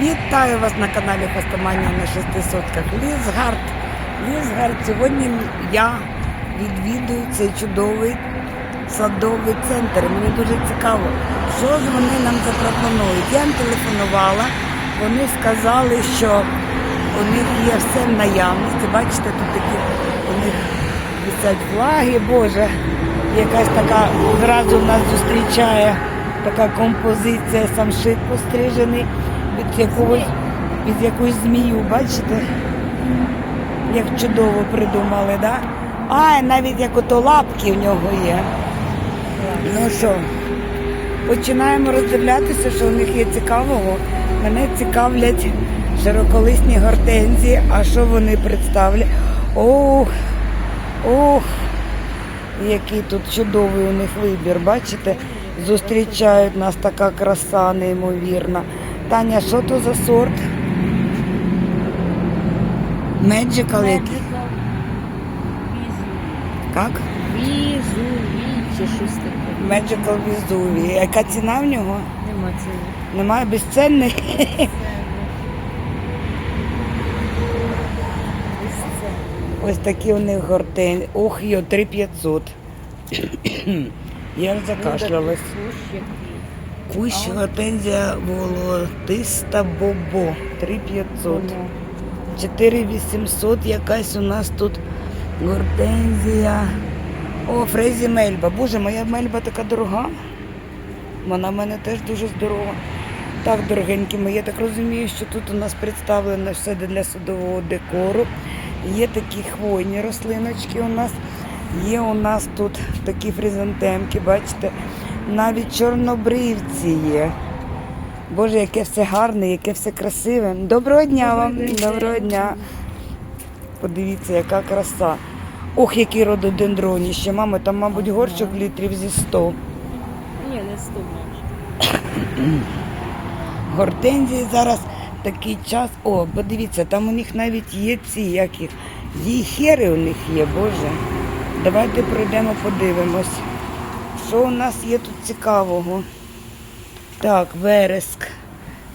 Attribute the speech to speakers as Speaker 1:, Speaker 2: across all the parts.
Speaker 1: Вітаю вас на каналі Хостоманія на шести сотках Лісгард. Лісгард. Сьогодні я відвідую цей чудовий садовий центр. Мені дуже цікаво, що ж вони нам запропонують. Я їм телефонувала, вони сказали, що у них є все в наявності. Бачите, тут такі у них висять флаги, Боже, якась така зразу нас зустрічає така композиція, самшит пострижений від якогось, від якусь змію, бачите? Як чудово придумали, да? А, навіть як ото лапки в нього є. Ну що, починаємо роздивлятися, що у них є цікавого. Мене цікавлять широколисні гортензії, а що вони представлять? Ох, ох, який тут чудовий у них вибір, бачите? Зустрічають нас така краса неймовірна. Таня, що то за сорт? Меджикал який? Як?
Speaker 2: Візуві чи щось таке.
Speaker 1: Magical Візуві. Яка ціна в нього?
Speaker 2: Нема ціни.
Speaker 1: Немає безцінний.
Speaker 2: Ось
Speaker 1: такі у них гортен. Ох, йо, 3500. Я закашлялась. Кущ гортензія волотиста бобо. 3500. 4800 якась у нас тут гортензія. О, Фрезі Мельба. Боже, моя мельба така дорога. Вона в мене теж дуже здорова. Так, дорогенькі мої, я так розумію, що тут у нас представлено все для садового декору. Є такі хвойні рослиночки у нас. Є у нас тут такі фризантемки, бачите, навіть чорнобривці є. Боже, яке все гарне, яке все красиве. Доброго дня вам. Доброго дня. Подивіться, яка краса. Ох, який рододендроніще. Мама, там, мабуть, горщик літрів зі 100.
Speaker 2: Ні, не сто майже.
Speaker 1: Гортензії зараз такий час. О, подивіться, там у них навіть є ці, як їх. Дієхери у них є, Боже. Давайте пройдемо, подивимось. Що у нас є тут цікавого? Так, вереск,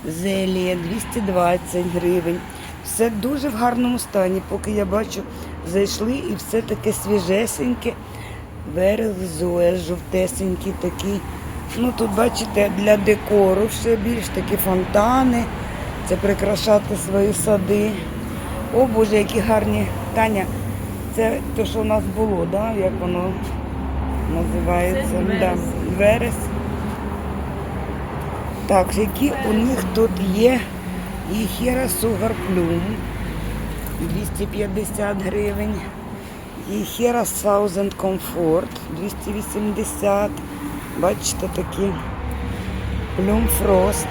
Speaker 1: зелія 220 гривень. Все дуже в гарному стані, поки я бачу, зайшли і все таке свіжесеньке. Вереск, зоя, жовтесенький такий. Ну тут бачите, для декору все більш такі фонтани. Це прикрашати свої сади. О Боже, які гарні. Таня, це те, що у нас було, да? як воно називається?
Speaker 2: Це.
Speaker 1: Да. верес. Так, які у них тут є Єхіра Сугар Плюм 250 гривень. Єхіра Thousand Comfort 280. Бачите такі. Плюм Фрост.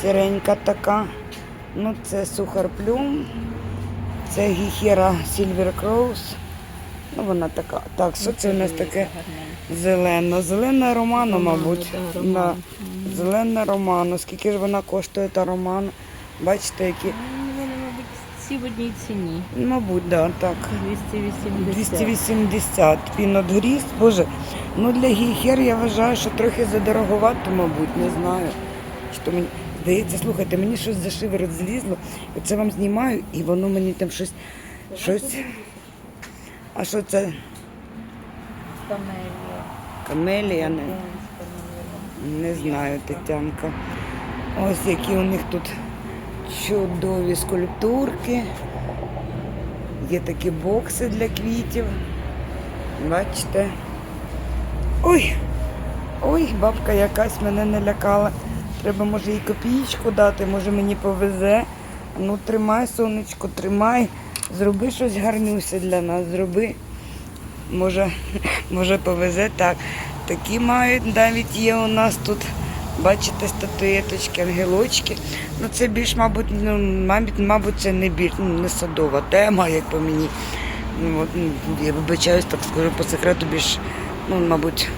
Speaker 1: Сіренька така. Ну, це Сухар Плюм. Це Гіхера Silver Cross. Ну, вона така. Так, що це у нас таке? Зелено. Зелена Романо, мабуть.
Speaker 2: да.
Speaker 1: Зелена романо. Скільки ж вона коштує та романо? Бачите, які.
Speaker 2: Ну, всі в одній ціні.
Speaker 1: Мабуть, да, так.
Speaker 2: 280.
Speaker 1: 280 пінот гріз. Боже, ну для гіхер я вважаю, що трохи задороговато, мабуть, не знаю. Що мені здається, слухайте, мені щось за шиворот злізло, і це вам знімаю, і воно мені там щось. щось. А що це?
Speaker 2: Камелія.
Speaker 1: Камелія? Не, не знаю, Тетянка. Ось які у них тут чудові скульптурки. Є такі бокси для квітів. Бачите. Ой! Ой, бабка якась мене не лякала. Треба, може, їй копієчку дати, може мені повезе. Ну, тримай, сонечко, тримай. Зроби щось гарнюся для нас, зроби. Може, може повезе так. Такі мають, навіть є у нас тут, бачите, статуеточки, ангелочки. Ну це більш, мабуть, ну, мабуть, мабуть, це не більш ну, не садова тема, як по мені. Ну, от, ну, я вибачаюсь, так скажу по секрету, більш, ну, мабуть,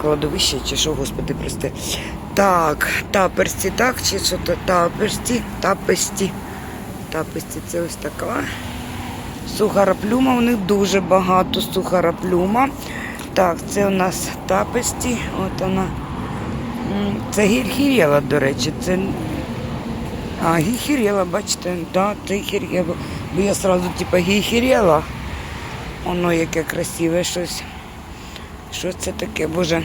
Speaker 1: кладовище чи що, господи, прости. Так, таперсті, так, чи що то таперсті, тапесті. Тапесті, це ось така. Сухараплюма, у них дуже багато сухараплюма. Так, це у нас тапесті. От вона. Це гірхірєва, до речі. Це А, гіхірєла, бачите, да, це гіхірєла. Бо я сразу типа гіхірєла. Воно яке красиве щось. Що це таке, боже?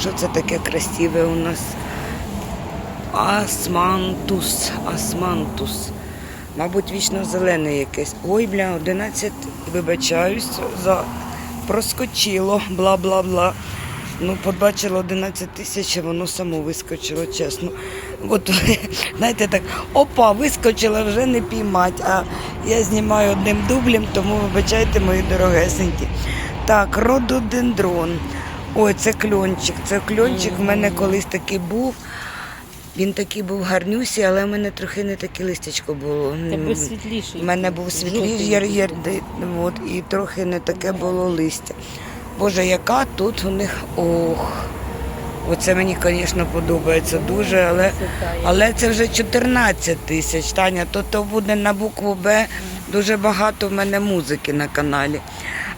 Speaker 1: Що це таке красиве у нас? Асмантус, асмантус. Мабуть, вічно зелене якесь. Ой, бля, 11, вибачаюсь, за проскочило, бла-бла-бла. Ну, побачила 11 тисяч, і воно само вискочило, чесно. От, знаєте, так, опа, вискочила, вже не піймать. А я знімаю одним дублем, тому вибачайте, мої дорогесенькі. Так, рододендрон. Ой, це кльончик. Це кльончик в мене колись такий був. Він такий був гарнюсі, але в мене трохи не таке листячко було.
Speaker 2: Тебе світліший.
Speaker 1: У мене був світліший яр, от, і трохи не таке було листя. Боже, яка тут у них ох. Оце мені, звісно, подобається дуже, але, але це вже 14 тисяч. Таня, то, то буде на букву Б дуже багато в мене музики на каналі.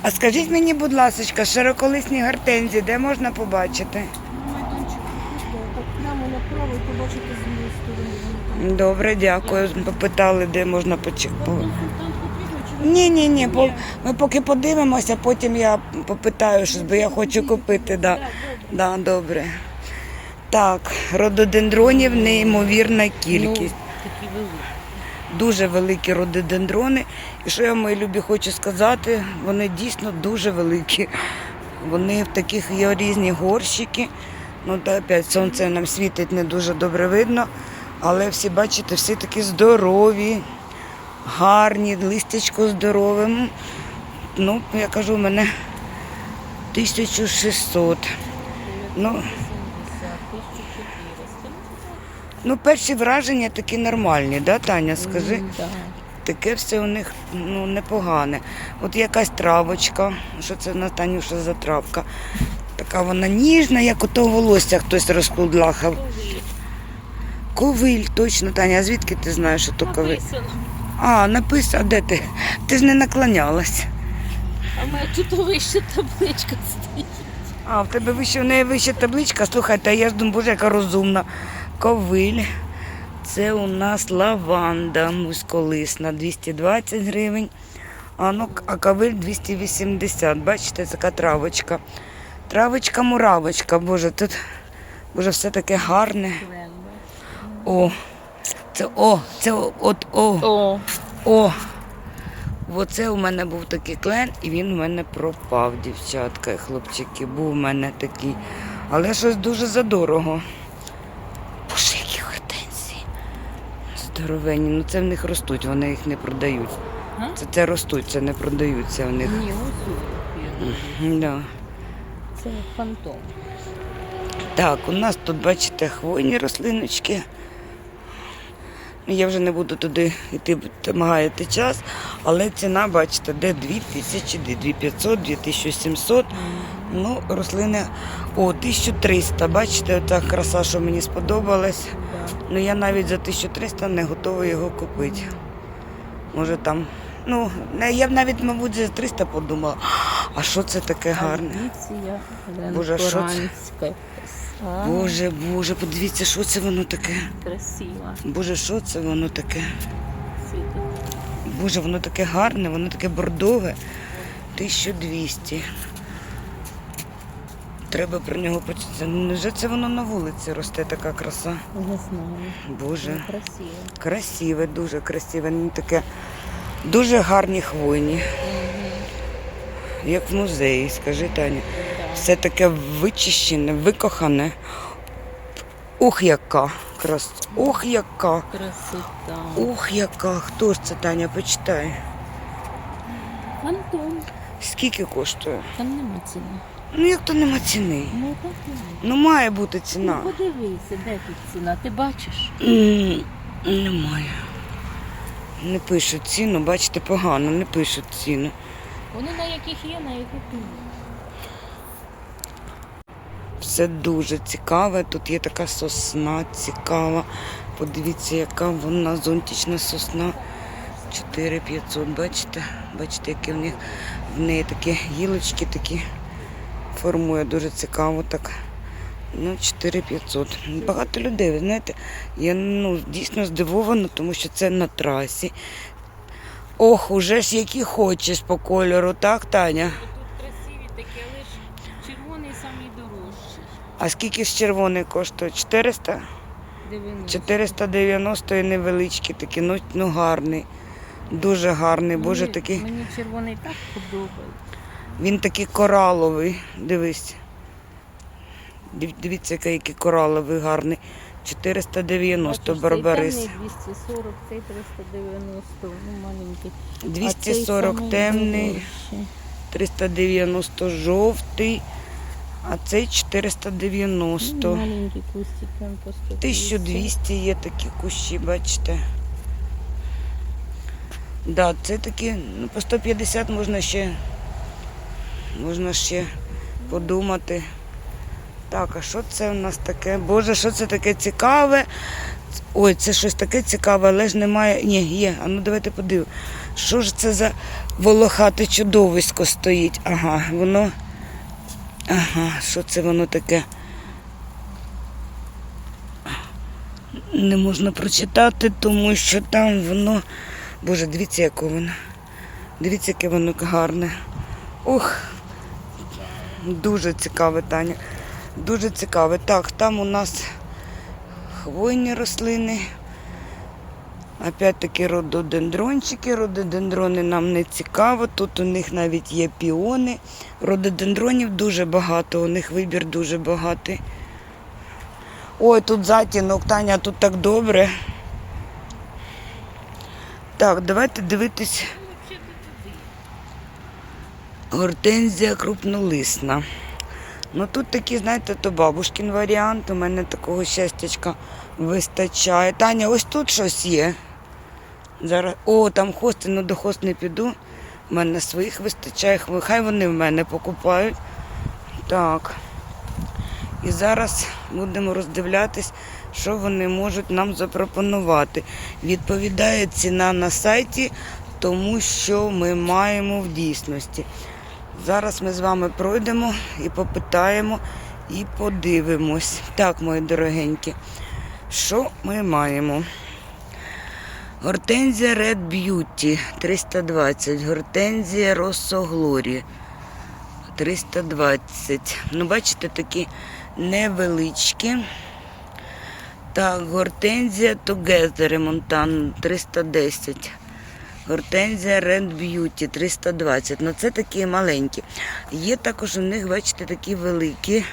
Speaker 1: А скажіть мені, будь ласка, широколисні гортензії, де можна побачити? Добре, дякую. Попитали, де можна почекати. Ні, ні, ні. по- Ми поки подивимося, потім я попитаю щось, бо я хочу купити. Да. Да, добре. Так, рододендронів неймовірна кількість.
Speaker 2: Ну, такі великі.
Speaker 1: Дуже великі рододендрони. І що я мої любі хочу сказати, вони дійсно дуже великі. Вони в таких є різні горщики. Ну, та опять сонце нам світить не дуже добре видно. Але всі, бачите, всі такі здорові, гарні, листячко здорове. Ну, я кажу, у мене 1600. Ну, ну, перші враження такі нормальні, да, Таня, скажи? Таке все у них ну, непогане. От якась травочка. Що це на Танюша за травка? Така вона ніжна, як ото волосся хтось розкудлахав. Ковиль, точно, Таня, а звідки ти знаєш, що то ковиль?
Speaker 2: Написано.
Speaker 1: А, написано, де ти? Ти ж не наклонялась.
Speaker 2: А в мене тут вище табличка стоїть.
Speaker 1: А, в тебе вище, в неї вища табличка. Слухайте, я ж думаю, боже, яка розумна. Ковиль. Це у нас лаванда мусколисна, 220 гривень. А, ну, а ковиль 280. Бачите, така травочка. Травочка-муравочка. Боже, тут боже, все таке гарне. О, це о, це от о.
Speaker 2: О,
Speaker 1: О! Оце у мене був такий клен, і він у мене пропав, дівчатка і хлопчики. Був у мене такий. Але щось дуже задорого. Боже, які гортензії. Здоровенні. Ну це в них ростуть, вони їх не продають. Це, це ростуть, це не продаються в них.
Speaker 2: ні, ось.
Speaker 1: Да.
Speaker 2: Це фантом.
Speaker 1: Так, у нас тут, бачите, хвойні рослиночки. Я вже не буду туди йти, вимагаєте час, але ціна, бачите, де 2000, де 2500, 2700. Ну, рослини, о, 1300. Бачите, ота краса, що мені сподобалась. Ну, я навіть за 1300 не готова його купити. Може там, ну, я б навіть, мабуть, за 300 подумала. А що це таке гарне? Боже, що це? Боже, боже, подивіться, що це воно таке.
Speaker 2: Красива.
Speaker 1: Боже, що це воно таке? Боже, воно таке гарне, воно таке бордове. 1200. Треба про нього почути. Ну, невже це воно на вулиці росте така краса?
Speaker 2: Не знаю.
Speaker 1: Боже,
Speaker 2: Ну, Красиво.
Speaker 1: красиве, дуже красиве. Ну, таке дуже гарні хвойні. Як в музеї, скажи Таня. Все таке вичищене, викохане. Ух, яка краса. Ух, яка.
Speaker 2: Красота.
Speaker 1: Ух, яка. Хто ж це Таня? Почитай.
Speaker 2: Фантом.
Speaker 1: Скільки коштує?
Speaker 2: Там нема ціни.
Speaker 1: Ну як то нема ціни?
Speaker 2: Ну так і.
Speaker 1: Ну має бути ціна.
Speaker 2: Ну подивися, де тут ціна. Ти бачиш?
Speaker 1: М, Немає. Не пишуть ціну, бачите, погано, не пишуть ціну.
Speaker 2: Вони на яких є, на яких ні.
Speaker 1: Все дуже цікаве. Тут є така сосна цікава. Подивіться, яка вона зонтична сосна. 4500, бачите? Бачите, які в них в неї такі гілочки такі формує дуже цікаво так. Ну, 4500. Багато людей, ви знаєте, я ну, дійсно здивована, тому що це на трасі. Ох, уже ж які хочеш по кольору, так, Таня?
Speaker 2: Тут красиві такі, але ж червоний самий дорожчий.
Speaker 1: А скільки ж червоний коштує? 400? 490 і невеличкі такі, ну, ну гарний. Дуже гарний, боже,
Speaker 2: Мені-
Speaker 1: такий.
Speaker 2: Мені червоний так подобається.
Speaker 1: Він такий кораловий. Дивись. Дивіться, який кораловий гарний. 490 барбарис.
Speaker 2: 240, цей 390, ну маленький.
Speaker 1: 240 темний, 390 жовтий, а цей 490.
Speaker 2: Ну, Маленький кустик, він по 150.
Speaker 1: 1200 є такі кущі, бачите. Да, це такі, ну, по 150 можна ще, можна ще подумати. Так, а що це у нас таке? Боже, що це таке цікаве? Ой, це щось таке цікаве, але ж немає. Ні, є. А ну давайте подивимо. Що ж це за волохате чудовисько стоїть? Ага, воно. Ага, що це воно таке? не можна прочитати, тому що там воно. Боже, дивіться, яке воно. Дивіться, яке воно гарне. Ох, дуже цікаве, Таня. Дуже цікаве. Так, там у нас хвойні рослини. Опять-таки рододендрончики. Рододендрони нам не цікаво. Тут у них навіть є піони. Рододендронів дуже багато, у них вибір дуже багатий. Ой, тут затінок, Таня, тут так добре. Так, давайте дивитись. Гортензія крупнолисна. Ну тут такий, знаєте, то бабушкін варіант. У мене такого щастячка вистачає. Таня, ось тут щось є. Зараз. О, там хости, ну до хост не піду. У мене своїх вистачає. Хай вони в мене покупають. Так. І зараз будемо роздивлятись, що вони можуть нам запропонувати. Відповідає ціна на сайті, тому що ми маємо в дійсності. Зараз ми з вами пройдемо і попитаємо, і подивимось. Так, мої дорогенькі, що ми маємо? Гортензія Red Beauty 320, гортензія Rosso Glory 320. Ну, бачите, такі невеличкі. Так, гортензія Together Монтан 310. Гортензія Red Beauty 320. Ну це такі маленькі. Є також у них, бачите, такі великі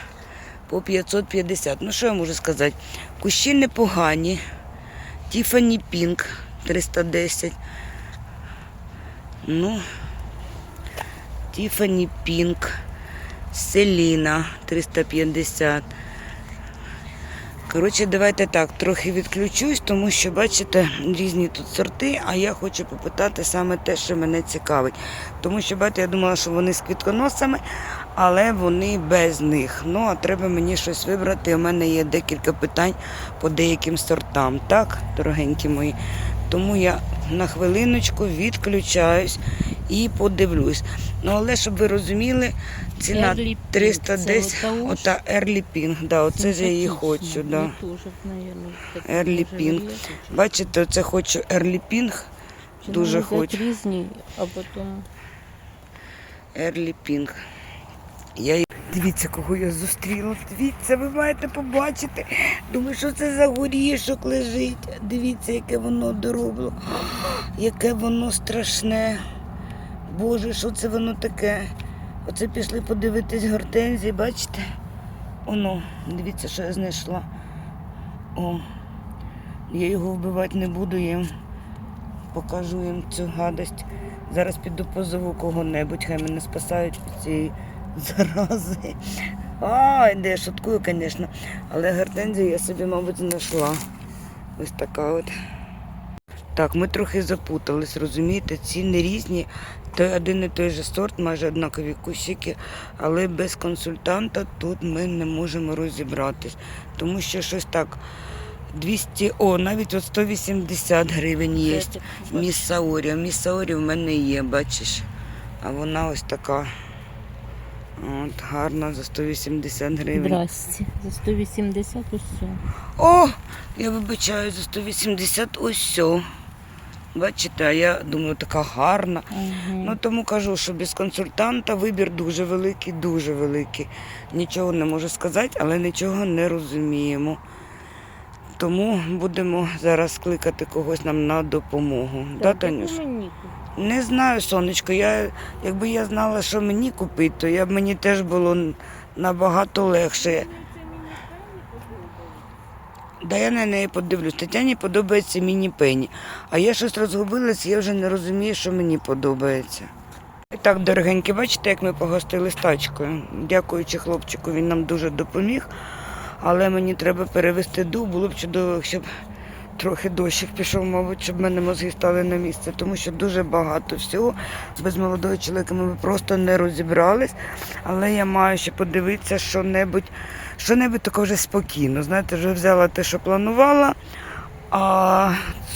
Speaker 1: по 550. Ну, що я можу сказати? Кущі непогані. Тіфані Пінк 310. Ну, Тіфані Пінк. Селіна 350. Коротше, давайте так, трохи відключусь, тому що, бачите, різні тут сорти, а я хочу попитати саме те, що мене цікавить. Тому що, бачите, я думала, що вони з квітконосами, але вони без них. Ну, а треба мені щось вибрати. У мене є декілька питань по деяким сортам, так, дорогенькі мої. Тому я на хвилиночку відключаюсь і подивлюсь. Ну, але щоб ви розуміли, ціна
Speaker 2: Early Pink,
Speaker 1: 310,
Speaker 2: це ота уж?
Speaker 1: ота Early Pink, да, оце ж я її хочу. Да. Early Pink. Бачите, оце хочу Early Pink, дуже хочу.
Speaker 2: різні, а потім
Speaker 1: Early Pink. Я... її- Дивіться, кого я зустріла. Дивіться, ви маєте побачити. Думаю, що це за горішок лежить. Дивіться, яке воно доробло. Яке воно страшне. Боже, що це воно таке? Оце пішли подивитись гортензії, бачите? Оно, дивіться, що я знайшла. О, я його вбивати не буду, їм покажу їм цю гадость. Зараз піду позову кого-небудь, хай мене спасають від цієї зарази. Ай, де я шуткую, звісно. Але гортензію я собі, мабуть, знайшла. Ось така от. Так, ми трохи запутались, розумієте, ціни різні. Той один і той же сорт, майже однакові кущики, але без консультанта тут ми не можемо розібратись. Тому що щось так 200, о, навіть от 180 гривень є.
Speaker 2: Це,
Speaker 1: Міссаурі. Міссаурі в мене є, бачиш. А вона ось така. От, гарно за 180 гривень.
Speaker 2: Здрасте. За 180 усе.
Speaker 1: О, я вибачаю за 180 ось. Бачите, а я думаю, така гарна. Ну тому кажу, що без консультанта вибір дуже великий, дуже великий. Нічого не можу сказати, але нічого не розуміємо. Тому будемо зараз кликати когось нам на допомогу. Да, Танюш? Не знаю, сонечко. Я, якби я знала, що мені купити, то я, б- мені теж було набагато легше. Да я на неї подивлюсь. Тетяні подобається міні пені. А я щось розгубилась, я вже не розумію, що мені подобається. І так, дорогенькі, бачите, як ми погостили з тачкою. Дякуючи хлопчику, він нам дуже допоміг. Але мені треба перевести дух, було б чудово, якщо б трохи дощик пішов, мабуть, щоб мене мозги стали на місце, тому що дуже багато всього. Без молодого чоловіка ми просто не розібрались. Але я маю ще подивитися, що-небудь, що-небудь таке вже спокійно. Знаєте, вже взяла те, що планувала, а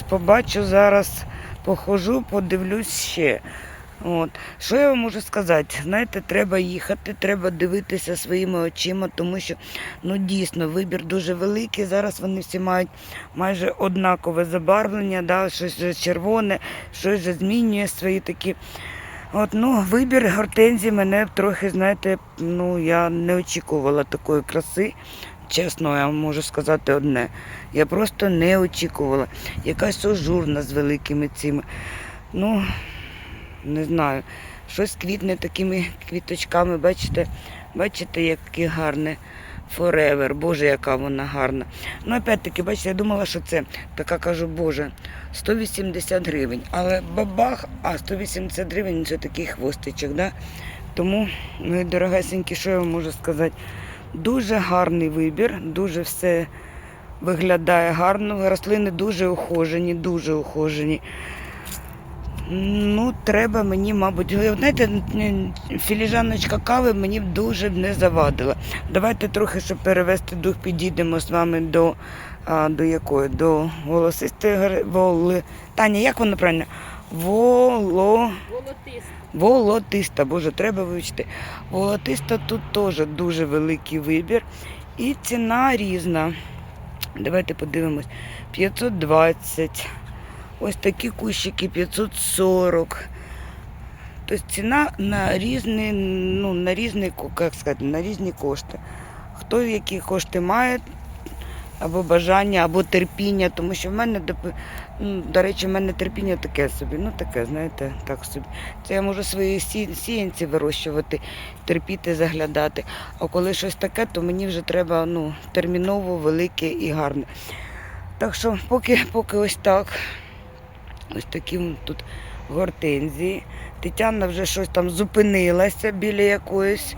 Speaker 1: побачу зараз, похожу, подивлюсь ще. От. Що я вам можу сказати? Знаєте, треба їхати, треба дивитися своїми очима, тому що ну дійсно вибір дуже великий. Зараз вони всі мають майже однакове забарвлення, да, щось червоне, щось змінює свої такі. От, ну, вибір гортензії мене трохи, знаєте, ну я не очікувала такої краси. Чесно, я можу сказати одне. Я просто не очікувала. Якась ожурна з великими цими. Ну, не знаю. Щось квітне такими квіточками, бачите, бачите, яке гарне. Forever, Боже, яка вона гарна. Ну, опять-таки, бачите, я думала, що це така кажу, Боже, 180 гривень. Але бабах, а 180 гривень це такий хвостичок, да? Тому, мої дорогесенькі, що я вам можу сказати? Дуже гарний вибір, дуже все виглядає гарно. Рослини дуже ухожені, дуже ухожені. Ну, треба мені, мабуть, знаєте, філіжаночка кави мені б дуже б не завадила. Давайте трохи, щоб перевести дух, підійдемо з вами до, а, до якої? До голосистої. Воли... Таня, як воно правильно? Воло...
Speaker 2: Волотист.
Speaker 1: Волотиста, боже, треба вивчити. Волотиста тут теж дуже великий вибір. І ціна різна. Давайте подивимось. 520. Ось такі кущики 540. Тобто ціна на різні, ну, на різні, як сказати, на різні кошти. Хто які кошти має, або бажання, або терпіння, тому що в мене, ну, до речі, в мене терпіння таке собі, ну таке, знаєте, так собі. Це я можу свої сі- сіянці вирощувати, терпіти, заглядати. А коли щось таке, то мені вже треба ну, терміново, велике і гарне. Так що поки, поки ось так. Ось такі тут гортензії. Тетяна вже щось там зупинилася біля якоїсь.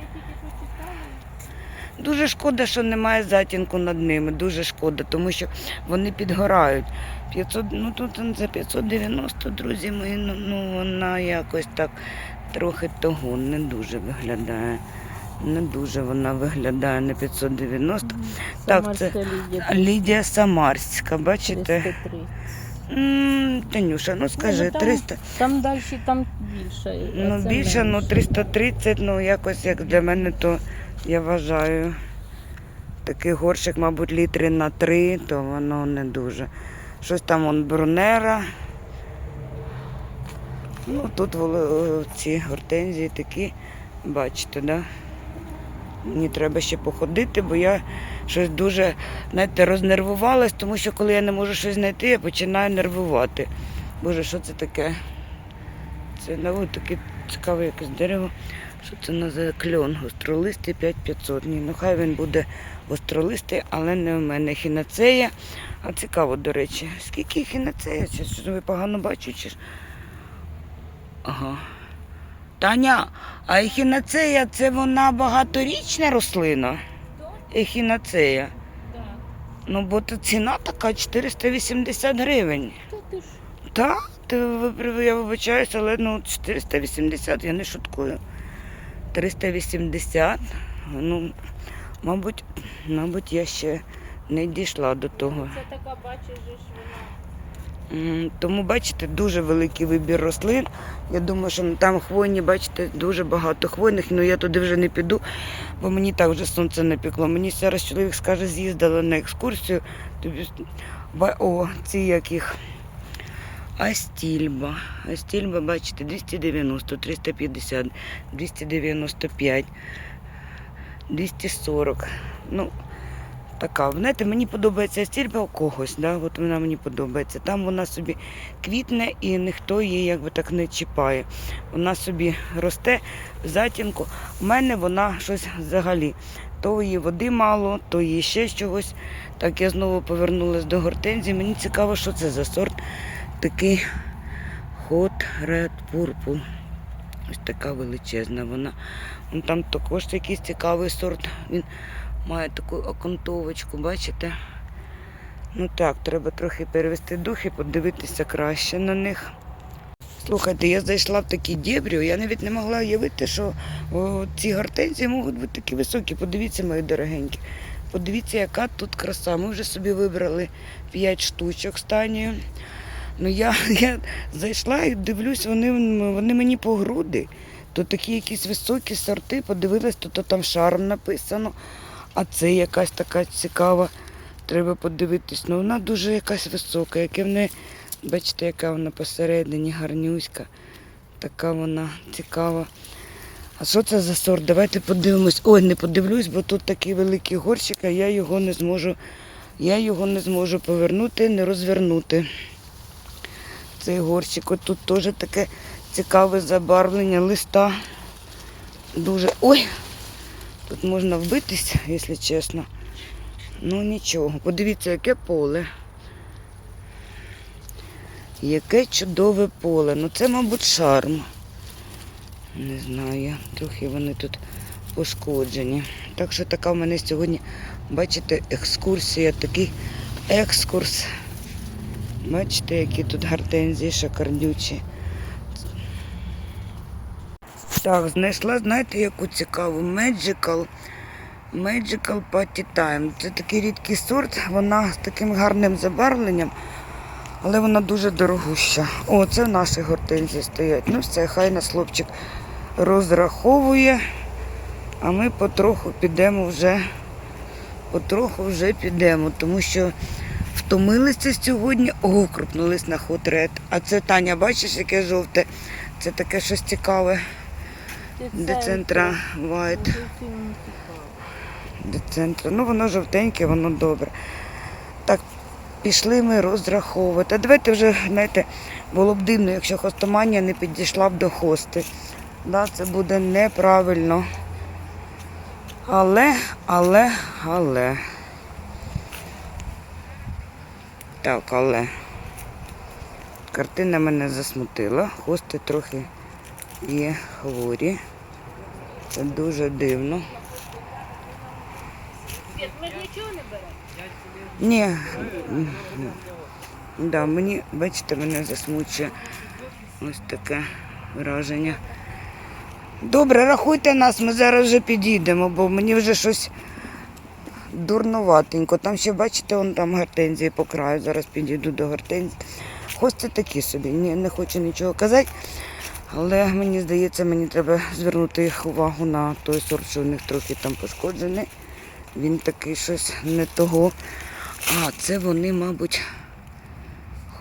Speaker 1: Дуже шкода, що немає затінку над ними. Дуже шкода, тому що вони підгорають. 500, ну тут за 590, друзі мої, ну, ну вона якось так трохи того не дуже виглядає. Не дуже вона виглядає на 590. Так, це
Speaker 2: Лідія.
Speaker 1: Лідія Самарська, бачите?
Speaker 2: 330.
Speaker 1: М, Танюша, ну скажи,
Speaker 2: ну, там
Speaker 1: 300.
Speaker 2: Там далі, там більше. а
Speaker 1: Ну
Speaker 2: це
Speaker 1: більше, ну
Speaker 2: менше.
Speaker 1: 330, ну якось як для мене, то я вважаю. Такий горщик, мабуть, літри на три, то воно не дуже. Щось там он брунера. Ну тут ці гортензії такі, бачите, да? Мені треба ще походити, бо я щось дуже знаєте, рознервувалась, тому що коли я не можу щось знайти, я починаю нервувати. Боже, що це таке? Це ну, таке цікаве якесь дерево. Що це називає кльон? Гостролистий 5500. Ні, ну хай він буде гостролистий, але не в мене хінацея. А цікаво, до речі, скільки хінацея? Чи що ви погано? Чи... Ага. Таня, а ехінацея це вона багаторічна рослина? Ехінацея.
Speaker 2: Да.
Speaker 1: Ну, бо то ціна така 480 гривень.
Speaker 2: Та ти ж.
Speaker 1: Так, ти я вибачаюся, але ну 480, я не шуткую. 380. Ну, мабуть, мабуть, я ще не дійшла до того.
Speaker 2: Це така, бачиш,
Speaker 1: Тому, бачите, дуже великий вибір рослин. Я думаю, що там хвойні, бачите, дуже багато хвойних, але я туди вже не піду, бо мені так вже сонце не. Мені зараз чоловік скаже, з'їздила на екскурсію. Тобі... О, ці яких. Астільба. Астільба, бачите, 290, 350, 295, 240. Ну, така. Знаєте, мені подобається стільба у когось, да? от вона мені подобається. Там вона собі квітне і ніхто її якби так не чіпає. Вона собі росте в затінку. У мене вона щось взагалі. То її води мало, то її ще чогось. Так я знову повернулася до гортензії. Мені цікаво, що це за сорт такий Hot Red Purple. Ось така величезна вона. Вон Там також якийсь цікавий сорт. Він має таку окантовочку, бачите? Ну так, треба трохи перевести дух і подивитися краще на них. Слухайте, я зайшла в такі дєбрі, я навіть не могла уявити, що ці гортензії можуть бути такі високі. Подивіться, мої дорогенькі. Подивіться, яка тут краса. Ми вже собі вибрали 5 штучок з Танією. Ну я, я зайшла і дивлюсь, вони, вони мені по груди. То такі якісь високі сорти, подивилась, то там шарм написано. А це якась така цікава. Треба подивитись. Ну вона дуже якась висока, яке в неї, бачите, яка вона посередині, гарнюська. Така вона цікава. А що це за сорт? Давайте подивимось. Ой, не подивлюсь, бо тут такий великий горщик, а я його не зможу, я його не зможу повернути, не розвернути. Цей горщик. От тут теж таке цікаве забарвлення листа. Дуже. Ой! Тут можна вбитись, якщо чесно. Ну нічого. Подивіться, яке поле. Яке чудове поле. Ну це, мабуть, шарм. Не знаю, трохи вони тут пошкоджені. Так що така в мене сьогодні, бачите, екскурсія, такий екскурс. Бачите, які тут гортензії шакардючі. Так, знайшла, знаєте, яку цікаву Magical. Magical Party Time. Це такий рідкий сорт, вона з таким гарним забарвленням, але вона дуже дорогуща. О, це наші гортензії стоять. Ну все, хай нас хлопчик розраховує, а ми потроху підемо вже, потроху вже підемо, тому що втомилися сьогодні, окрупнулись на хот-ред. А це Таня, бачиш, яке жовте? Це таке щось цікаве. Децентра White. Децентра. Ну, воно жовтеньке, воно добре. Так, пішли ми розраховувати. А давайте вже, знаєте, було б дивно, якщо хостоманія не підійшла б до хости. Да, це буде неправильно. Але, але, але. Так, але. Картина мене засмутила. Хости трохи є хворі. Це дуже дивно.
Speaker 2: Ми нічого не беремо.
Speaker 1: Ні. Да, мені, бачите, мене засмучує ось таке враження. Добре, рахуйте нас, ми зараз вже підійдемо, бо мені вже щось дурноватенько. Там ще, бачите, вон там гортензії по краю. Зараз підійду до гортензії. Хости такі собі, Ні, не хочу нічого казати. Але мені здається, мені треба звернути їх увагу на той сорт, що у них трохи там пошкоджений. Він такий щось не того. А, це вони, мабуть,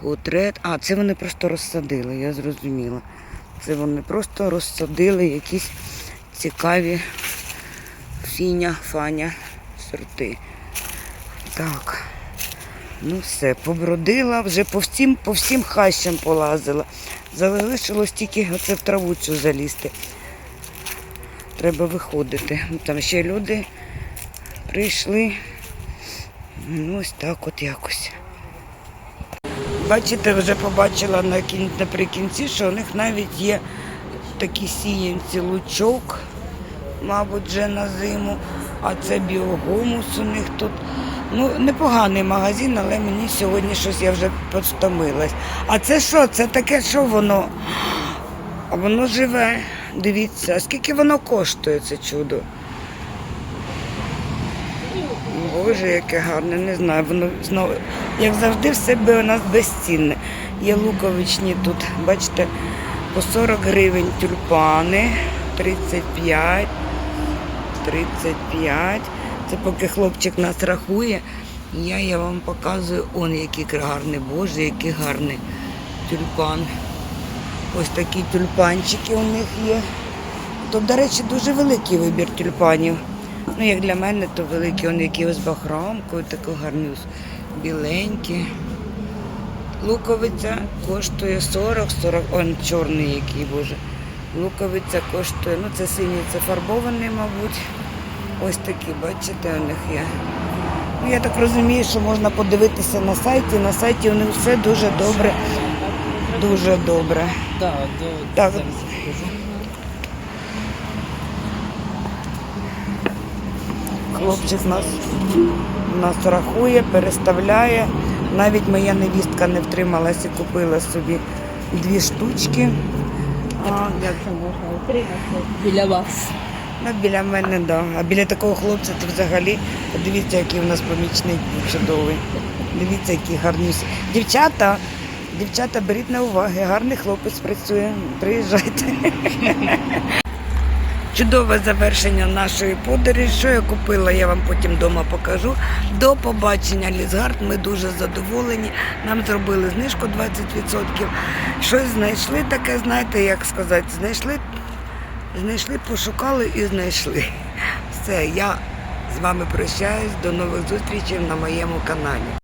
Speaker 1: хотрет. А, це вони просто розсадили, я зрозуміла. Це вони просто розсадили якісь цікаві фіня, фаня сорти. Так. Ну все, побродила, вже по всім, по всім хащам полазила. Залишилось тільки оце в траву цю залізти. Треба виходити. Ну, Там ще люди прийшли. Ну, ось так от якось. Бачите, вже побачила наприкінці, що у них навіть є такі сіянці лучок, мабуть, вже на зиму. А це біогумус у них тут. Ну, непоганий магазин, але мені сьогодні щось я вже постомилась. А це що? Це таке, що воно? А воно живе. Дивіться, а скільки воно коштує, це чудо? Боже, яке гарне, не знаю, воно знову, як завжди, все у нас безцінне. Є луковичні тут, бачите, по 40 гривень тюльпани, 35, 35. Це поки хлопчик нас рахує, я, я вам показую, он який гарний, боже, який гарний тюльпан. Ось такі тюльпанчики у них є. Тут, до речі, дуже великий вибір тюльпанів. Ну, як для мене, то великі, вони які ось бахромкою, такі гарні, ось біленькі. Луковиця коштує 40, 40, он чорний який, боже. Луковиця коштує, ну це синій, це фарбований, мабуть. Ось такі, бачите, у них є. Ну, я так розумію, що можна подивитися на сайті. На сайті у них все дуже добре. Дуже добре.
Speaker 3: Да,
Speaker 1: Так.
Speaker 3: зараз.
Speaker 1: Хлопчик нас, нас рахує, переставляє. Навіть моя невістка не втрималась і купила собі дві штучки. А, як
Speaker 2: Це можна утриматися біля вас.
Speaker 1: Ну, біля мене, да. А біля такого хлопця то взагалі, дивіться, який у нас помічник чудовий. Дивіться, який гарний. Дівчата, дівчата, беріть на уваги, гарний хлопець працює. Приїжджайте. Чудове завершення нашої подорожі. Що я купила, я вам потім вдома покажу. До побачення, Лісгард. Ми дуже задоволені. Нам зробили знижку 20%. Щось знайшли таке, знаєте, як сказати, знайшли Знайшли, пошукали і знайшли. Все, я з вами прощаюсь. До нових зустрічей на моєму каналі.